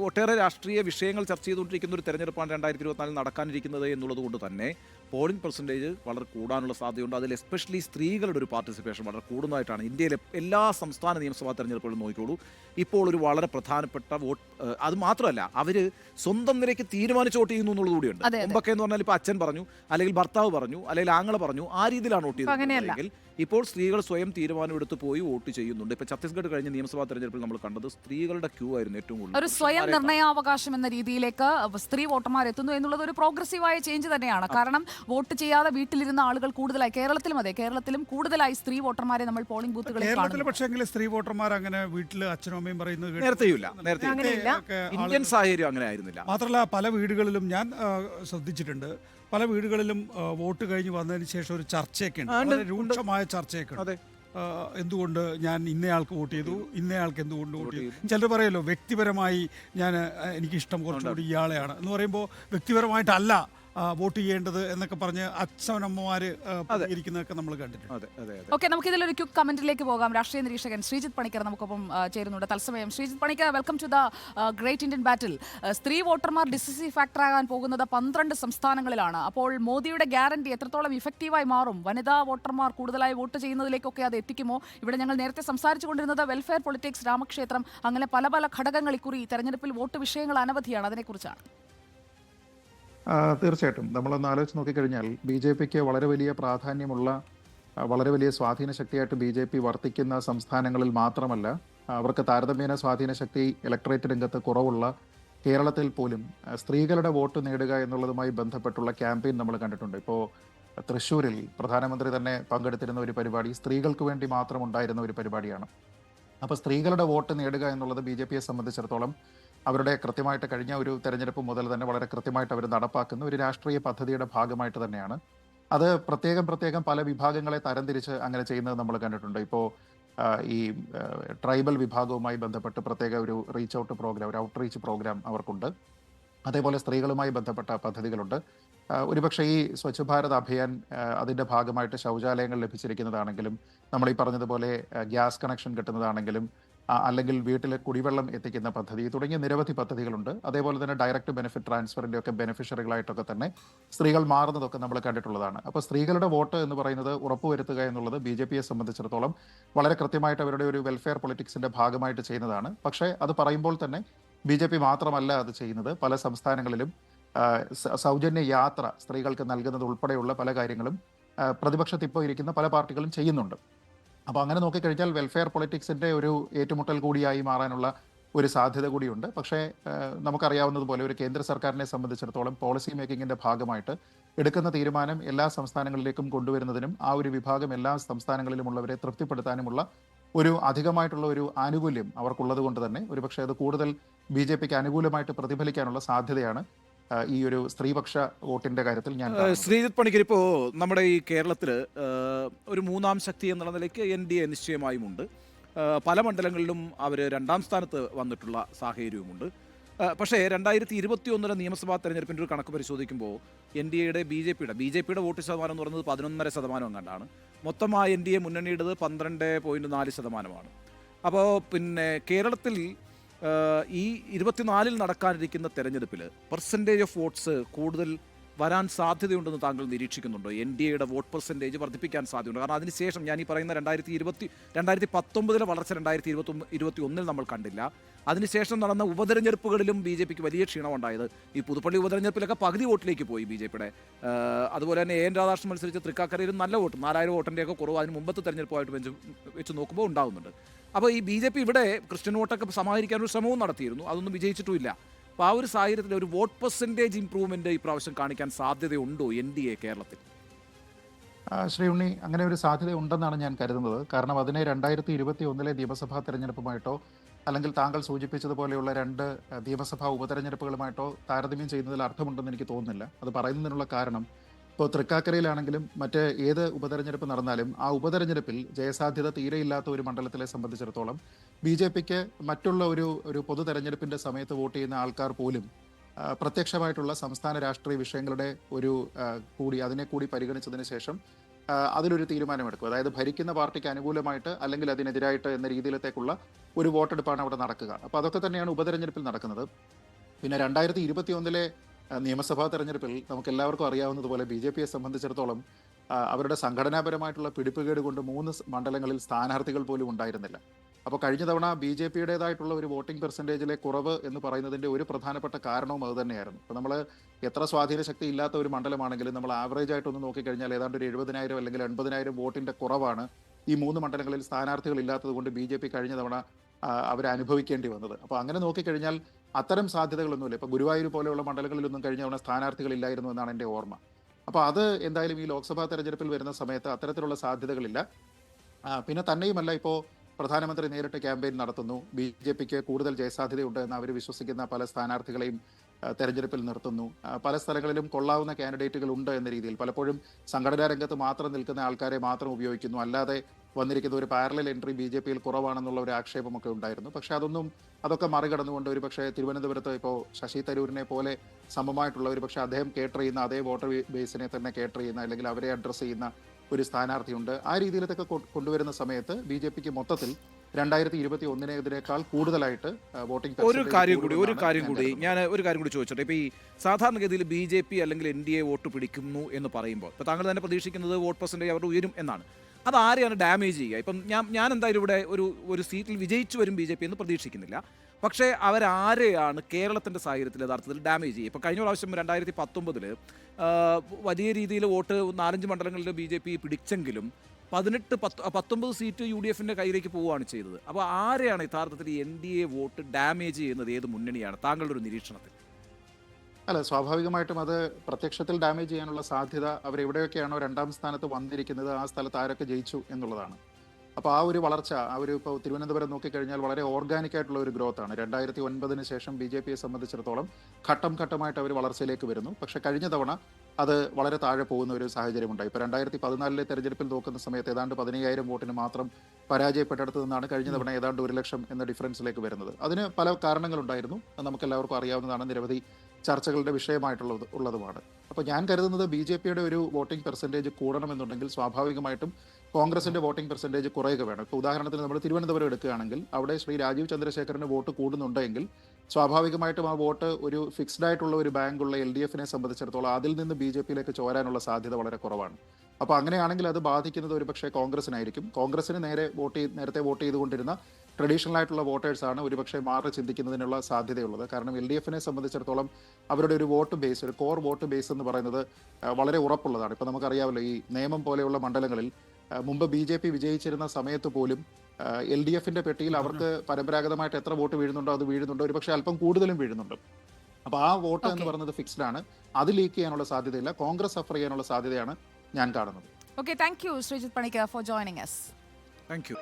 ഒട്ടേറെ രാഷ്ട്രീയ വിഷയങ്ങൾ ചർച്ച ചെയ്തുകൊണ്ടിരിക്കുന്ന ഒരു തെരഞ്ഞെടുപ്പാണ് രണ്ടായിരത്തി ഇരുപത്തിനാലിൽ നടക്കാനിരിക്കുന്നത് എന്നുള്ളത് കൊണ്ട് തന്നെ പോളിംഗ് പെർസെന്റേജ് വളരെ കൂടാനുള്ള സാധ്യതയുണ്ട്. അതിൽ എസ്പെഷ്യലി സ്ത്രീകളുടെ ഒരു പാർട്ടിസിപ്പേഷൻ വളരെ കൂടുന്നതായിട്ടാണ് ഇന്ത്യയിലെ എല്ലാ സംസ്ഥാന നിയമസഭാ തെരഞ്ഞെടുപ്പുകളും നോക്കിക്കോളൂ. ഇപ്പോൾ ഒരു വളരെ പ്രധാനപ്പെട്ട വോട്ട് അത് മാത്രമല്ല അവർ സ്വന്തം നിലയ്ക്ക് തീരുമാനിച്ച് വോട്ട് ചെയ്യുന്നു എന്നുള്ളത് കൂടിയുണ്ട്. അതെ, അതെ. മുമ്പൊക്കെ എന്ന് പറഞ്ഞാൽ ഇപ്പോൾ അച്ഛൻ പറഞ്ഞു അല്ലെങ്കിൽ ഭർത്താവ് പറഞ്ഞു അല്ലെങ്കിൽ ആങ്ങളെ പറഞ്ഞു ആ രീതിയിലാണ് വോട്ട് ചെയ്യുന്നത് അല്ലെങ്കിൽ ചെയ്തത് ഇപ്പോൾ സ്ത്രീകൾ സ്വയം തീരുമാനമെടുത്ത് പോയി വോട്ട് ചെയ്യുന്നുണ്ട്. ഇപ്പോൾ ഛത്തീസ്ഗഡ് കഴിഞ്ഞ നിയമസഭാ തെരഞ്ഞെടുപ്പിൽ നമ്മൾ കണ്ടത് സ്ത്രീകളുടെ ക്യൂ ആയിരുന്നു ഏറ്റവും കൂടുതൽ. ഒരു സ്വയം. നിർണയാവകാശം എന്ന രീതിയിലേക്ക് സ്ത്രീ വോട്ടർമാർ എത്തുന്നു എന്നുള്ളത് ഒരു പ്രോഗ്രസീവായ ചേഞ്ച് തന്നെയാണ്. കാരണം വോട്ട് ചെയ്യാതെ വീട്ടിലിരുന്ന ആളുകൾ കൂടുതലായി കേരളത്തിലും അതെ കേരളത്തിലും കൂടുതലായി സ്ത്രീ വോട്ടർമാരെ നമ്മൾ പോളിംഗ് ബൂത്തുകളിൽ കേരളത്തിൽ പക്ഷേ സ്ത്രീ വോട്ടർമാർ അങ്ങനെ വീട്ടിൽ അച്ഛനും അമ്മയും പറയുന്നത് നേരത്തെയില്ല നേരത്തെ. ഇന്ത്യൻ സാഹചര്യം അങ്ങനെ ആയിരുന്നില്ല. മാത്രമല്ല പല വീടുകളിലും ഞാൻ ശ്രദ്ധിച്ചിട്ടുണ്ട്. പല വീടുകളിലും വോട്ട് കഴിഞ്ഞ് വന്നതിന് ശേഷം ഒരു ചർച്ചയൊക്കെ ഉണ്ട്. രൂക്ഷമായ ചർച്ചയൊക്കെ ഉണ്ട്. അതെ. എന്തുകൊണ്ട് ഞാൻ ഇന്നയാൾക്ക് വോട്ട് ചെയ്തു? ഇന്നയാൾക്ക് എന്തുകൊണ്ട് വോട്ട് ചെയ്തു? ചിലർ പറയല്ലോ വ്യക്തിപരമായി ഞാൻ എനിക്ക് എനിക്കിഷ്ടം കുറച്ചുകൂടി ഇയാളെയാണ്. എന്ന് പറയുമ്പോൾ വ്യക്തിപരമായിട്ടല്ല. വോട്ട് ചെയ്യേണ്ടത് എന്നൊക്കെ പറഞ്ഞ് അച്ഛനമ്മമാര് ഇരിക്കുന്നതൊക്കെ നമ്മൾ കണ്ടിട്ടുണ്ട്. അതെ അതെ അതെ. ഓക്കെ നമുക്ക് ഇതിലൊരു ക്യുക്ക് കമന്റിലേക്ക് പോകാം. രാഷ്ട്രീയ നിരീക്ഷകൻ ശ്രീജിത് പണിക്കർ നമുക്കൊപ്പം ചേരുന്നുണ്ട്. തത്സമയം Sreejith Panicker welcome to the great Indian battle സ്ത്രീ വോട്ടർമാർ ഡിസിസീവ് ഫാക്ടർ ആകാൻ പോകുന്നത് പന്ത്രണ്ട് സംസ്ഥാനങ്ങളിലാണ്. അപ്പോൾ മോദിയുടെ ഗ്യാരണ്ടി എത്രത്തോളം ഇഫക്റ്റീവായി മാറും? വനിതാ വോട്ടർമാർ കൂടുതലായി വോട്ട് ചെയ്യുന്നതിലേക്കൊക്കെ അത് എത്തിക്കുമോ? ഇവിടെ ഞങ്ങൾ നേരത്തെ സംസാരിച്ചു കൊണ്ടിരുന്നത് വെൽഫെയർ പൊളിറ്റിക്സ് രാമക്ഷേത്രം അങ്ങനെ പല പല ഘടകങ്ങൾ ഇക്കുറി തെരഞ്ഞെടുപ്പിൽ വോട്ട് വിഷയങ്ങൾ അനവധിയാണ്. അതിനെക്കുറിച്ചാണ്. തീർച്ചയായിട്ടും. നമ്മളൊന്ന് ആലോചിച്ച് നോക്കിക്കഴിഞ്ഞാൽ ബി ജെ പിക്ക് വളരെ വലിയ പ്രാധാന്യമുള്ള വളരെ വലിയ സ്വാധീന ശക്തിയായിട്ട് ബി ജെ പി വർത്തിക്കുന്ന സംസ്ഥാനങ്ങളിൽ മാത്രമല്ല അവർക്ക് താരതമ്യേന സ്വാധീന ശക്തി ഇലക്ട്രേറ്റ് രംഗത്ത് കുറവുള്ള കേരളത്തിൽ പോലും സ്ത്രീകളുടെ വോട്ട് നേടുക എന്നുള്ളതുമായി ബന്ധപ്പെട്ടുള്ള ക്യാമ്പയിൻ നമ്മൾ കണ്ടിട്ടുണ്ട്. ഇപ്പോൾ തൃശ്ശൂരിൽ പ്രധാനമന്ത്രി തന്നെ പങ്കെടുത്തിരുന്ന ഒരു പരിപാടി സ്ത്രീകൾക്ക് വേണ്ടി മാത്രം ഉണ്ടായിരുന്ന ഒരു പരിപാടിയാണ്. അപ്പോൾ സ്ത്രീകളുടെ വോട്ട് നേടുക എന്നുള്ളത് ബി ജെ പിയെ സംബന്ധിച്ചിടത്തോളം അവരുടെ കൃത്യമായിട്ട് കഴിഞ്ഞ ഒരു തെരഞ്ഞെടുപ്പ് മുതൽ തന്നെ വളരെ കൃത്യമായിട്ട് അവർ നടപ്പാക്കുന്ന ഒരു രാഷ്ട്രീയ പദ്ധതിയുടെ ഭാഗമായിട്ട് തന്നെയാണ്. അത് പ്രത്യേകം പ്രത്യേകം പല വിഭാഗങ്ങളെ തരംതിരിച്ച് അങ്ങനെ ചെയ്യുന്നത് നമ്മൾ കണ്ടിട്ടുണ്ട്. ഇപ്പോൾ ഈ ട്രൈബൽ വിഭാഗവുമായി ബന്ധപ്പെട്ട് പ്രത്യേക ഒരു റീച്ച് ഔട്ട് പ്രോഗ്രാം ഒരു ഔട്ട് റീച്ച് പ്രോഗ്രാം അവർക്കുണ്ട്. അതേപോലെ സ്ത്രീകളുമായി ബന്ധപ്പെട്ട പദ്ധതികളുണ്ട്. ഒരുപക്ഷെ ഈ സ്വച്ഛ് ഭാരത് അഭിയാൻ അതിന്റെ ഭാഗമായിട്ട് ശൗചാലയങ്ങൾ ലഭിച്ചിരിക്കുന്നതാണെങ്കിലും നമ്മൾ ഈ പറഞ്ഞതുപോലെ ഗ്യാസ് കണക്ഷൻ കിട്ടുന്നതാണെങ്കിലും അല്ലെങ്കിൽ വീട്ടിൽ കുടിവെള്ളം എത്തിക്കുന്ന പദ്ധതി തുടങ്ങിയ നിരവധി പദ്ധതികളുണ്ട്. അതേപോലെ തന്നെ ഡയറക്റ്റ് ബെനിഫിറ്റ് ട്രാൻസ്ഫറിന്റെ ഒക്കെ ബെനിഫിഷ്യറികളായിട്ടൊക്കെ തന്നെ സ്ത്രീകൾ മാറുന്നതൊക്കെ നമ്മൾ കണ്ടിട്ടുള്ളതാണ്. അപ്പോൾ സ്ത്രീകളുടെ വോട്ട് എന്ന് പറയുന്നത് ഉറപ്പുവരുത്തുക എന്നുള്ളത് ബി ജെ പിയെ സംബന്ധിച്ചിടത്തോളം വളരെ കൃത്യമായിട്ട് അവരുടെ ഒരു വെൽഫെയർ പൊളിറ്റിക്സിന്റെ ഭാഗമായിട്ട് ചെയ്യുന്നതാണ്. പക്ഷേ അത് പറയുമ്പോൾ തന്നെ ബി ജെ പി മാത്രമല്ല അത് ചെയ്യുന്നത്. പല സംസ്ഥാനങ്ങളിലും സൗജന്യ യാത്ര സ്ത്രീകൾക്ക് നൽകുന്നത് ഉൾപ്പെടെയുള്ള പല കാര്യങ്ങളും പ്രതിപക്ഷത്തിപ്പോൾ ഇരിക്കുന്ന പല പാർട്ടികളും ചെയ്യുന്നുണ്ട്. അപ്പോൾ അങ്ങനെ നോക്കിക്കഴിഞ്ഞാൽ വെൽഫെയർ പൊളിറ്റിക്സിന്റെ ഒരു ഏറ്റുമുട്ടൽ കൂടിയായി മാറാനുള്ള ഒരു സാധ്യത കൂടിയുണ്ട്. പക്ഷേ നമുക്കറിയാവുന്നതുപോലെ ഒരു കേന്ദ്ര സർക്കാരിനെ സംബന്ധിച്ചിടത്തോളം പോളിസി മേക്കിങ്ങിന്റെ ഭാഗമായിട്ട് എടുക്കുന്ന തീരുമാനം എല്ലാ സംസ്ഥാനങ്ങളിലേക്കും കൊണ്ടുവരുന്നതിനും ആ ഒരു വിഭാഗം എല്ലാ സംസ്ഥാനങ്ങളിലുമുള്ളവരെ തൃപ്തിപ്പെടുത്താനുമുള്ള ഒരു അധികമായിട്ടുള്ള ഒരു ആനുകൂല്യം അവർക്കുള്ളത് കൊണ്ട് തന്നെ ഒരുപക്ഷെ അത് കൂടുതൽ ബി ജെ പിക്ക് അനുകൂലമായിട്ട് പ്രതിഫലിക്കാനുള്ള സാധ്യതയാണ്. ഈ ഒരു സ്ത്രീപക്ഷ വോട്ടിന്റെ കാര്യത്തിൽ ഞാൻ ശ്രീജിത് പണിക്കർ ഇപ്പോൾ നമ്മുടെ ഈ കേരളത്തിൽ ഒരു മൂന്നാം ശക്തി എന്നുള്ള നിലയ്ക്ക് എൻ ഡി എ നിശ്ചയമായും ഉണ്ട് പല മണ്ഡലങ്ങളിലും അവർ രണ്ടാം സ്ഥാനത്ത് വന്നിട്ടുള്ള സാഹചര്യവുമുണ്ട്. പക്ഷേ രണ്ടായിരത്തി ഇരുപത്തി ഒന്നിലെ നിയമസഭാ തെരഞ്ഞെടുപ്പിന്റെ ഒരു കണക്ക് പരിശോധിക്കുമ്പോൾ എൻ ഡി എയുടെ ബി ജെ പിയുടെ ബി ജെ പിയുടെ വോട്ട് ശതമാനം എന്ന് പറയുന്നത് പതിനൊന്നര ശതമാനം എങ്ങാണ്ടാണ്. മൊത്തം ആ എൻ ഡി എ മുന്നണിയുടേത് പന്ത്രണ്ട് പോയിന്റ് നാല് ശതമാനമാണ്. അപ്പോൾ പിന്നെ കേരളത്തിൽ ഈ ഇരുപത്തിനാലിൽ നടക്കാനിരിക്കുന്ന തെരഞ്ഞെടുപ്പിൽ പെർസെന്റേജ് ഓഫ് വോട്ട്സ് കൂടുതൽ വരാൻ സാധ്യതയുണ്ടെന്ന് താങ്കൾ നിരീക്ഷിക്കുന്നുണ്ടോ? എൻ ഡി എയുടെ വോട്ട് പെർസെന്റേജ് വർദ്ധിപ്പിക്കാൻ സാധ്യതയുണ്ട്? കാരണം അതിനുശേഷം ഞാൻ ഈ പറയുന്ന രണ്ടായിരത്തി ഇരുപത്തി രണ്ടായിരത്തി പത്തൊമ്പതിലെ വളർച്ച രണ്ടായിരത്തി ഇരുപത്തി ഇരുപത്തി ഒന്നിൽ നമ്മൾ കണ്ടില്ല. അതിനുശേഷം നടന്ന ഉപതെരഞ്ഞെടുപ്പുകളിലും ബി ജെ പിക്ക് വലിയ ക്ഷീണമുണ്ടായത്. ഈ പുതുപ്പള്ളി ഉപതെരഞ്ഞെടുപ്പിലൊക്കെ പകുതി വോട്ടിലേക്ക് പോയി ബി ജെ പിയുടെ. അതുപോലെ തന്നെ എ എൻ രാധാകൃഷ്ണൻ മത്സരിച്ച തൃക്കാക്കരയിലും നല്ല വോട്ട് നാലായിരം വോട്ടിന്റെയൊക്കെ കുറവ് അതിന് മുമ്പത്തെ തെരഞ്ഞെടുപ്പുമായിട്ട് വെച്ച് വെച്ച് നോക്കുമ്പോൾ ഉണ്ടാകുന്നുണ്ട് അപ്പോൾ ഈ ബി ജെ പി ഇവിടെ ക്രിസ്ത്യൻ വോട്ടൊക്കെ സമാഹരിക്കാനൊരു ശ്രമവും നടത്തിയിരുന്നു. അതൊന്നും വിജയിച്ചിട്ടുമില്ല. അപ്പോൾ ആ ഒരു സാഹചര്യത്തിൽ ഒരു വോട്ട് പെർസെന്റേജ് ഇമ്പ്രൂവ്മെന്റ് ഈ പ്രാവശ്യം കാണിക്കാൻ സാധ്യതയുണ്ടോ എൻ ഡി എ കേരളത്തിൽ? ശ്രീ ഉണ്ണി അങ്ങനെ ഒരു സാധ്യത ഉണ്ടെന്നാണ് ഞാൻ കരുതുന്നത്. കാരണം അതിനെ രണ്ടായിരത്തി ഇരുപത്തി ഒന്നിലെ നിയമസഭാ തെരഞ്ഞെടുപ്പുമായിട്ടോ അല്ലെങ്കിൽ താങ്കൾ സൂചിപ്പിച്ചതുപോലെയുള്ള രണ്ട് നിയമസഭാ ഉപതെരഞ്ഞെടുപ്പുകളുമായിട്ടോ താരതമ്യം ചെയ്യുന്നതിൽ അർത്ഥമുണ്ടെന്ന് എനിക്ക് തോന്നുന്നില്ല. അത് പറയുന്നതിനുള്ള കാരണം ഇപ്പോൾ തൃക്കാക്കരയിലാണെങ്കിലും മറ്റ് ഏത് ഉപതെരഞ്ഞെടുപ്പ് നടന്നാലും ആ ഉപതെരഞ്ഞെടുപ്പിൽ ജയസാധ്യത തീരെയില്ലാത്ത ഒരു മണ്ഡലത്തിലെ സംബന്ധിച്ചിടത്തോളം ബി ജെ പിക്ക് മറ്റുള്ള ഒരു ഒരു പൊതു തെരഞ്ഞെടുപ്പിന്റെ സമയത്ത് വോട്ട് ചെയ്യുന്ന ആൾക്കാർ പോലും പ്രത്യക്ഷമായിട്ടുള്ള സംസ്ഥാന രാഷ്ട്രീയ വിഷയങ്ങളുടെ ഒരു കൂടി അതിനെ കൂടി പരിഗണിച്ചതിന് ശേഷം അതിലൊരു തീരുമാനമെടുക്കും. അതായത് ഭരിക്കുന്ന പാർട്ടിക്ക് അനുകൂലമായിട്ട് അല്ലെങ്കിൽ അതിനെതിരായിട്ട് എന്ന രീതിയിലത്തേക്കുള്ള ഒരു വോട്ടെടുപ്പാണ് അവിടെ നടക്കുക. അപ്പോൾ അതൊക്കെ തന്നെയാണ് ഉപതെരഞ്ഞെടുപ്പിൽ നടക്കുന്നത്. പിന്നെ രണ്ടായിരത്തി ഇരുപത്തി ഒന്നിലെ നിയമസഭാ തെരഞ്ഞെടുപ്പിൽ നമുക്ക് എല്ലാവർക്കും അറിയാവുന്നതുപോലെ ബി ജെ പിയെ സംബന്ധിച്ചിടത്തോളം അവരുടെ സംഘടനാപരമായിട്ടുള്ള പിടിപ്പുകേട് കൊണ്ട് മൂന്ന് മണ്ഡലങ്ങളിൽ സ്ഥാനാർത്ഥികൾ പോലും ഉണ്ടായിരുന്നില്ല. അപ്പോൾ കഴിഞ്ഞ തവണ ബി ജെ പിയുടേതായിട്ടുള്ള ഒരു വോട്ടിംഗ് പെർസെന്റേജിലെ കുറവ് എന്ന് പറയുന്നതിന്റെ ഒരു പ്രധാനപ്പെട്ട കാരണവും അത് തന്നെയായിരുന്നു. അപ്പോൾ നമ്മൾ എത്ര സ്വാധീന ശക്തി ഇല്ലാത്ത ഒരു മണ്ഡലമാണെങ്കിലും നമ്മൾ ആവറേജ് ആയിട്ടൊന്ന് നോക്കിക്കഴിഞ്ഞാൽ ഏതാണ്ട് ഒരു എഴുപതിനായിരം അല്ലെങ്കിൽ എൺപതിനായിരം വോട്ടിന്റെ കുറവാണ് ഈ മൂന്ന് മണ്ഡലങ്ങളിൽ സ്ഥാനാർത്ഥികൾ ഇല്ലാത്തത് കൊണ്ട് ബി ജെ പി കഴിഞ്ഞ തവണ അവരനുഭവിക്കേണ്ടി വന്നത്. അപ്പോൾ അങ്ങനെ നോക്കിക്കഴിഞ്ഞാൽ അത്തരം സാധ്യതകളൊന്നുമില്ല. ഇപ്പോൾ ഗുരുവായൂർ പോലെയുള്ള മണ്ഡലങ്ങളിലൊന്നും കഴിഞ്ഞ തവണ സ്ഥാനാർത്ഥികളില്ലായിരുന്നു എന്നാണ് എന്റെ ഓർമ്മ. അപ്പോൾ അത് എന്തായാലും ഈ ലോക്സഭാ തെരഞ്ഞെടുപ്പിൽ വരുന്ന സമയത്ത് അത്തരത്തിലുള്ള സാധ്യതകളില്ല. പിന്നെ തന്നെയുമല്ല ഇപ്പോൾ പ്രധാനമന്ത്രി നേരിട്ട് ക്യാമ്പയിൻ നടത്തുന്നു. ബി ജെ പിക്ക് കൂടുതൽ ജയസാധ്യതയുണ്ട് എന്ന് അവർ വിശ്വസിക്കുന്ന പല സ്ഥാനാർത്ഥികളെയും തെരഞ്ഞെടുപ്പിൽ നിർത്തുന്നു. പല സ്ഥലങ്ങളിലും കൊള്ളാവുന്ന കാൻഡിഡേറ്റുകൾ ഉണ്ട് എന്ന രീതിയിൽ. പലപ്പോഴും സംഘടനാ രംഗത്ത് മാത്രം നിൽക്കുന്ന ആൾക്കാരെ മാത്രം ഉപയോഗിക്കുന്നു. അല്ലാതെ വന്നിരിക്കുന്ന ഒരു പാരലൽ എൻട്രി ബി ജെ പിയിൽ കുറവാണെന്നുള്ള ഒരു ആക്ഷേപമൊക്കെ ഉണ്ടായിരുന്നു. പക്ഷെ അതൊന്നും അതൊക്കെ മറികടന്നുകൊണ്ട് ഒരു പക്ഷേ തിരുവനന്തപുരത്ത് ഇപ്പോൾ ശശി തരൂരിനെ പോലെ സമമായിട്ടുള്ള ഒരു പക്ഷേ അദ്ദേഹം കേട്ടർ ചെയ്യുന്ന അതേ വോട്ടർ ബേസിനെ തന്നെ കേട്ടർ ചെയ്യുന്ന അല്ലെങ്കിൽ അവരെ അഡ്രസ്സ് ചെയ്യുന്ന ഒരു സ്ഥാനാർത്ഥിയുണ്ട്. ആ രീതിയിലൊക്കെ കൊണ്ടുവരുന്ന സമയത്ത് ബി ജെ പിക്ക് മൊത്തത്തിൽ രണ്ടായിരത്തി ഇരുപത്തി ഒന്നിനേതിനേക്കാൾ കൂടുതലായിട്ട് വോട്ടിംഗ് ഒരു കാര്യം കൂടി ഒരു കാര്യം കൂടി ഞാൻ ഒരു കാര്യം കൂടി ചോദിച്ചോട്ടെ. ഇപ്പോൾ ഈ സാധാരണഗതിയിൽ ബി ജെ പി അല്ലെങ്കിൽ എൻ ഡി എ വോട്ട് പിടിക്കുന്നു എന്ന് പറയുമ്പോൾ ഇപ്പോൾ താങ്കൾ തന്നെ പ്രതീക്ഷിക്കുന്നത് വോട്ട് പെർസെന്റേജ് അവർ ഉയരും എന്നാണ്. അത് ആരെയാണ് ഡാമേജ് ചെയ്യുക? ഇപ്പം ഞാൻ ഞാൻ എന്തായാലും ഇവിടെ ഒരു ഒരു സീറ്റിൽ വിജയിച്ചു വരും ബി ജെ പി എന്ന് പ്രതീക്ഷിക്കുന്നില്ല. പക്ഷേ അവരാരെയാണ് കേരളത്തിന്റെ സാഹചര്യത്തിൽ യഥാർത്ഥത്തിൽ ഡാമേജ് ചെയ്യുക? ഇപ്പോൾ കഴിഞ്ഞ പ്രാവശ്യം രണ്ടായിരത്തി പത്തൊമ്പതിൽ വലിയ രീതിയിൽ വോട്ട് നാലഞ്ച് മണ്ഡലങ്ങളിൽ ബി ജെ പി പിടിച്ചെങ്കിലും പതിനെട്ട് പത്ത് പത്തൊമ്പത് സീറ്റ് യു ഡി എഫിന്റെ കയ്യിലേക്ക് പോവുകയാണ് ചെയ്തത്. അപ്പോൾ ആരെയാണ് യഥാർത്ഥത്തിൽ N D A vote damage ചെയ്യുന്നത്? ഏത് മുന്നണിയാണ്? താങ്കളുടെ ഒരു നിരീക്ഷണത്തിൽ. അല്ല സ്വാഭാവികമായിട്ടും അത് പ്രത്യക്ഷത്തിൽ ഡാമേജ് ചെയ്യാനുള്ള സാധ്യത അവർ എവിടെയൊക്കെയാണോ രണ്ടാം സ്ഥാനത്ത് വന്നിരിക്കുന്നത് ആ സ്ഥലത്ത് ആരൊക്കെ ജയിച്ചു എന്നുള്ളതാണ്. അപ്പോൾ ആ ഒരു വളർച്ച ആ ഒരു ഇപ്പോൾ തിരുവനന്തപുരം നോക്കിക്കഴിഞ്ഞാൽ വളരെ ഓർഗാനിക് ആയിട്ടുള്ള ഒരു ഗ്രോത്ത് ആണ്. രണ്ടായിരത്തി ഒൻപതിന് ശേഷം ബി ജെ പിയെ സംബന്ധിച്ചിടത്തോളം ഘട്ടം ഘട്ടമായിട്ട് അവർ വളർച്ചയിലേക്ക് വരുന്നു. പക്ഷേ കഴിഞ്ഞ തവണ അത് വളരെ താഴെ പോകുന്ന ഒരു സാഹചര്യം ഉണ്ടായി ഇപ്പോൾ രണ്ടായിരത്തി പതിനാലിലെ തെരഞ്ഞെടുപ്പിൽ നോക്കുന്ന സമയത്ത് ഏതാണ്ട് പതിനയ്യായിരം വോട്ടിന് മാത്രം പരാജയപ്പെട്ടെടുത്തു നിന്നാണ് കഴിഞ്ഞ തവണ ഏതാണ്ട് ഒരു ലക്ഷം എന്ന ഡിഫറൻസിലേക്ക് വരുന്നത്. അതിന് പല കാരണങ്ങളുണ്ടായിരുന്നു. അത് നമുക്ക് എല്ലാവർക്കും അറിയാവുന്നതാണ്. നിരവധി ചർച്ചകളുടെ വിഷയമായിട്ടുള്ളത് ഉള്ളതുമാണ്. അപ്പോൾ ഞാൻ കരുതുന്നത് ബി ജെ പിയുടെ ഒരു വോട്ടിംഗ് പെർസെന്റേജ് കൂടണമെന്നുണ്ടെങ്കിൽ സ്വാഭാവികമായിട്ടും കോൺഗ്രസിന്റെ വോട്ടിംഗ് പെർസെന്റേജ് കുറയുക വേണം. ഇപ്പോൾ ഉദാഹരണത്തിന് നമ്മൾ തിരുവനന്തപുരം എടുക്കുകയാണെങ്കിൽ അവിടെ ശ്രീ രാജീവ് ചന്ദ്രശേഖരന് വോട്ട് കൂടുന്നുണ്ടെങ്കിൽ സ്വാഭാവികമായിട്ടും ആ വോട്ട് ഒരു ഫിക്സ്ഡ് ആയിട്ടുള്ള ഒരു ബാങ്കുള്ള എൽ ഡി എഫിനെ സംബന്ധിച്ചിടത്തോളം അതിൽ നിന്ന് ബി ജെ പിയിലേക്ക് ചോരാനുള്ള സാധ്യത വളരെ കുറവാണ്. അപ്പോൾ അങ്ങനെയാണെങ്കിൽ അത് ബാധിക്കുന്നത് ഒരുപക്ഷെ കോൺഗ്രസിനായിരിക്കും. കോൺഗ്രസിന് നേരെ വോട്ട് ചെയ്ത് നേരത്തെ വോട്ട് ചെയ്തുകൊണ്ടിരുന്ന ട്രഡീഷണൽ ആയിട്ടുള്ള വോട്ടേഴ്സാണ് ഒരുപക്ഷെ മാറി ചിന്തിക്കുന്നതിനുള്ള സാധ്യതയുള്ളത്. കാരണം എൽ ഡി എഫിനെ സംബന്ധിച്ചിടത്തോളം അവരുടെ ഒരു വോട്ട് ബേസ് ഒരു കോർ വോട്ട് ബേസ് എന്ന് പറയുന്നത് വളരെ ഉറപ്പുള്ളതാണ്. ഇപ്പോൾ നമുക്കറിയാമല്ലോ ഈ നിയമം പോലെയുള്ള മണ്ഡലങ്ങളിൽ മുമ്പ് ബി ജെ പി വിജയിച്ചിരുന്ന സമയത്ത് പോലും എൽ ഡി എഫിന്റെ പെട്ടിയിൽ അവർക്ക് പരമ്പരാഗതമായിട്ട് എത്ര വോട്ട് വീഴുന്നുണ്ടോ അത് വീഴുന്നുണ്ടോ ഒരുപക്ഷെ അല്പം കൂടുതലും വീഴുന്നുണ്ട്. അപ്പോൾ ആ വോട്ട് എന്ന് പറയുന്നത് ഫിക്സ്ഡ് ആണ്. അത് ലീക്ക് ചെയ്യാനുള്ള സാധ്യതയില്ല. കോൺഗ്രസ് സഫർ ചെയ്യാനുള്ള സാധ്യതയാണ് ഞാൻ കാണുന്നത്. Okay thank you Sreejith Panicker for joining yes thank you